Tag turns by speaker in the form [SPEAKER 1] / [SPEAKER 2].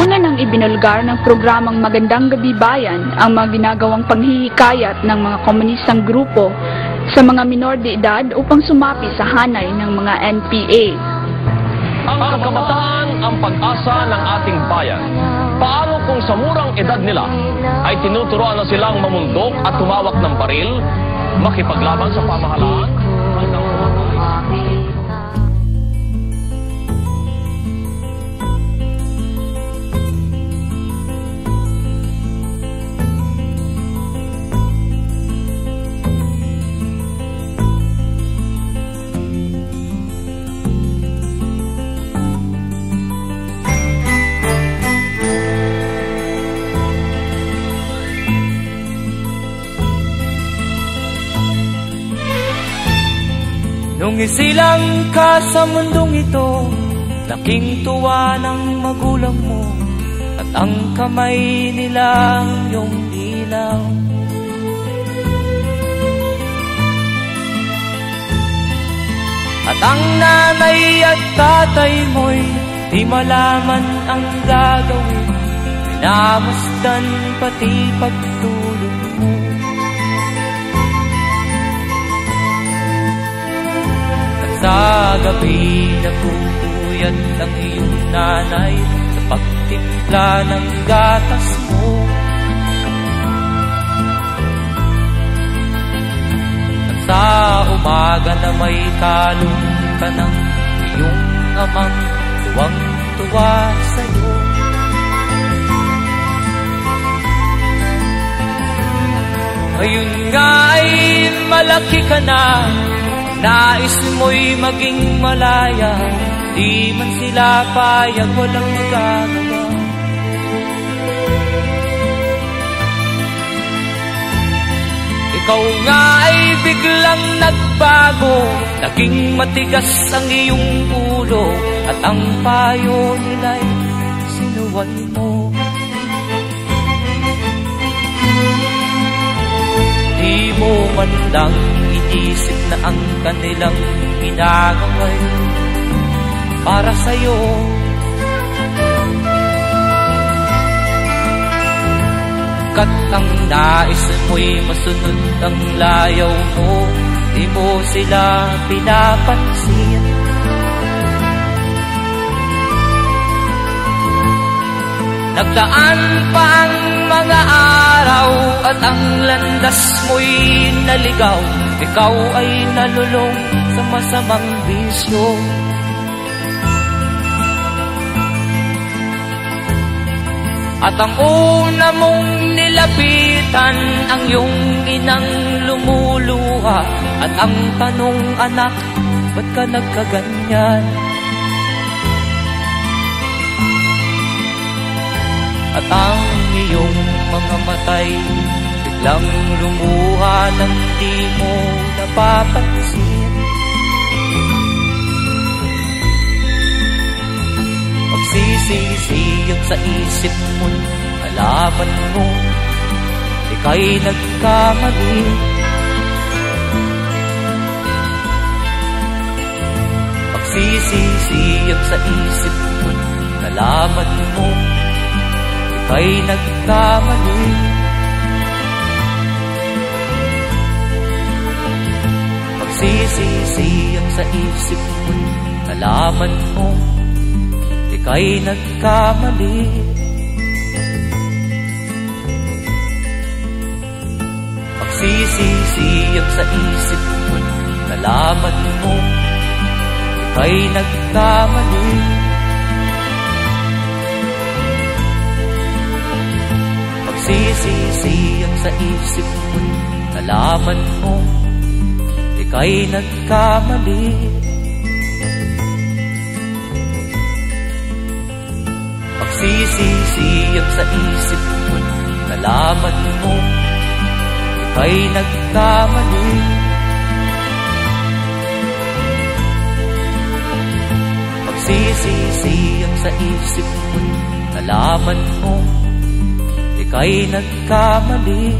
[SPEAKER 1] Una nang ibinulgar ng programang Magandang Gabi Bayan ang mga ginagawang paghihikayat ng mga komunistang grupo sa mga minor de edad upang sumapi sa hanay ng mga NPA.
[SPEAKER 2] Ang kagamataan ang pag-asa ng ating bayan. Paano kung sa murang edad nila ay tinuturoan na silang mamundok at tumawak ng baril, makipaglaban sa pamahalaan
[SPEAKER 3] Nung isilang ka sa mundong ito Laking tuwa ng magulang mo At ang kamay nila ang iyong ilaw. At ang nanay at tatay mo'y Di malaman ang gagawin. Minamasdan pati pagtulog Sa gabi nagpupuyat ang iyong nanay Sa pagtimpla ng gatas mo. Sa umaga na may kalong ka ng iyong amang Tuwang-tuwa sa'yo. Ngayon nga ay malaki ka na Nais mo'y maging malaya Di man sila payag walang magagawa. Ikaw nga ay biglang nagbago Naging matigas ang iyong ulo At ang payo nila'y sinuway mo mo man lang inisip na ang kanilang ginagaway para sa'yo. Kat ang nais mo'y masunod ang layaw mo, di mo sila pinapansin. Nagdaan pa ang mga araw at ang landas mo'y naligaw Ikaw ay nalulong sa masamang bisyo At ang una mong nilapitan ang iyong inang lumuluha At ang tanong anak, ba't ka nagkaganyan? At ang mga matay Biglang lumuha ng di mo napapansin. Magsisisiyag sa isip mo Nalaman mo Ika'y nagkamali. Magsisisiyag sa isip mo Nalaman mo Ika'y nagkamali. Magsisisiyag sa isip mo Nalaman mo Ika'y nagkamali. Magsisisiyag sa isip mo Nalaman mo Ika'y nagkamali sa isip mo Nalaman mo Ika'y nagkamali. Magsisisiyag sa isip mo Nalaman mo Ika'y nagkamali. Magsisisiyag sa isip mo Nalaman mo Ika'y nagkamali